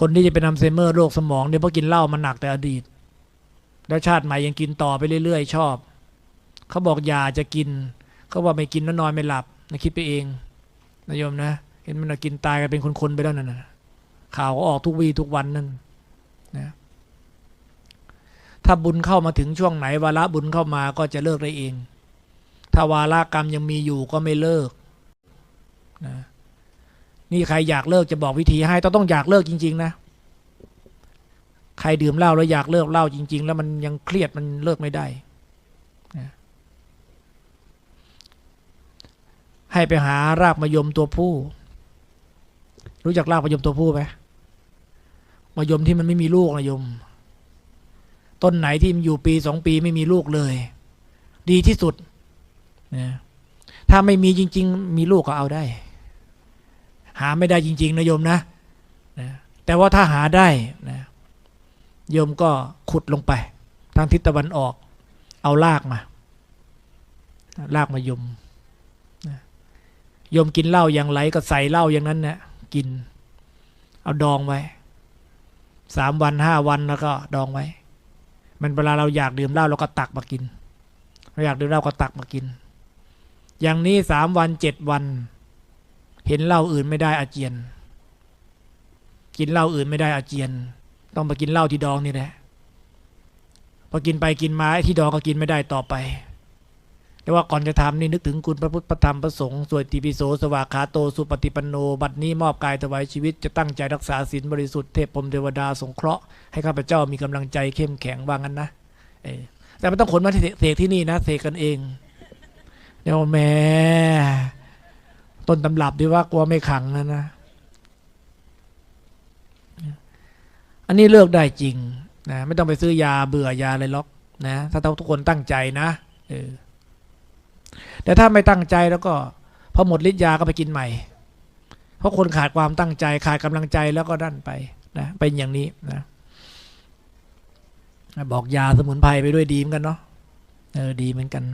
คนที่จะเป็นอัลไซเมอร์โรคสมองเนี่ยเพราะกินเหล้ามันหนักแต่อดีต แล้วชาติใหม่ยังกินต่อไปเรื่อยๆ ชอบ เขาบอกยาจะกิน เขาบอกไม่กินแล้วนอนไม่หลับนะคิดไปเองนะโยมนะ เห็นมันกินตายกันเป็นคนๆไปแล้วนั่นนะข่าวก็ออกทุกวีทุกวันนั่นนะถ้าบุญเข้ามาถึงช่วงไหนวาระบุญเข้ามาก็จะเลิกได้เอง ถ้าวาระกรรมยังมีอยู่ก็ไม่เลิก นี่ใครอยากเลิกจะบอกวิธีให้ต้องต้องอยากเลิกจริง ๆ นะ ใครดื่มเหล้าแล้วอยากเลิกเหล้าจริง ๆ แล้วมันยังเครียดมันเลิกไม่ได้ให้ไปหารากมะยมตัวผู้ รู้จักรากมะยมตัวผู้ไหมมะยมที่มันไม่มีลูกนะยม ต้นไหนที่มันอยู่ปีสองปีไม่มีลูกเลย ดีที่สุดนะถ้าไม่มีจริง ๆ มีลูกก็เอาได้ หาไม่ได้จริง ๆนะโยมนะนะแต่ว่าถ้าหาได้นะโยมก็ขุดลงไป ทางทิศตะวันออก เอาลากมาลากมายมนะโยมกินเหล้าอย่างไรก็ใส่เหล้าอย่างนั้นนะกิน เอาดองไว้สามวันห้าวันแล้วก็ดองไว้ มันเวลาเราอยากดื่มเหล้าเราก็ตักมากินเราอยากดื่มเหล้าก็ตักมากิน อย่างนี้สามวันเจ็ดวัน เห็นเหล้าอื่นไม่ได้อาเจียน กินเหล้าอื่นไม่ได้อาเจียน ต้องมากินเหล้าที่ดองนี่แหละพอกินไปกินมาไอ้ที่ดองก็กินไม่ได้ต่อไป แต่ว่าก่อนจะทำนี่นึกถึงคุณพระพุทธพระธรรมพระสงฆ์สวดติปิโสสวากขาโตสุปฏิปันโน บัดนี้มอบกายถวายชีวิตจะตั้งใจรักษาศีลบริสุทธิ์เทพพรมเทวดาสงเคราะห์ให้ข้าพเจ้ามีกำลังใจเข้มแข็งว่างั้นนะเอแต่ไม่ต้องขนมาเสกที่นี่นะเสกกันเองเดี๋ยวแม่ ต้นตำรับดีว่ากลัวไม่ขังนะนะ อันนี้เลือกได้จริงนะไม่ต้องไปซื้อยาเบื่อยาอะไรล็อกนะ ถ้าทุกคนตั้งใจนะเออแต่ถ้าไม่ตั้งใจแล้วก็พอหมดฤทธิ์ยาก็ไปกินใหม่ เพราะคนขาดความตั้งใจขาดกำลังใจแล้วก็ดันไปนะเป็นอย่างนี้นะบอกยาสมุนไพรไปด้วยดีเหมือนกันเนาะเออดีเหมือนกัน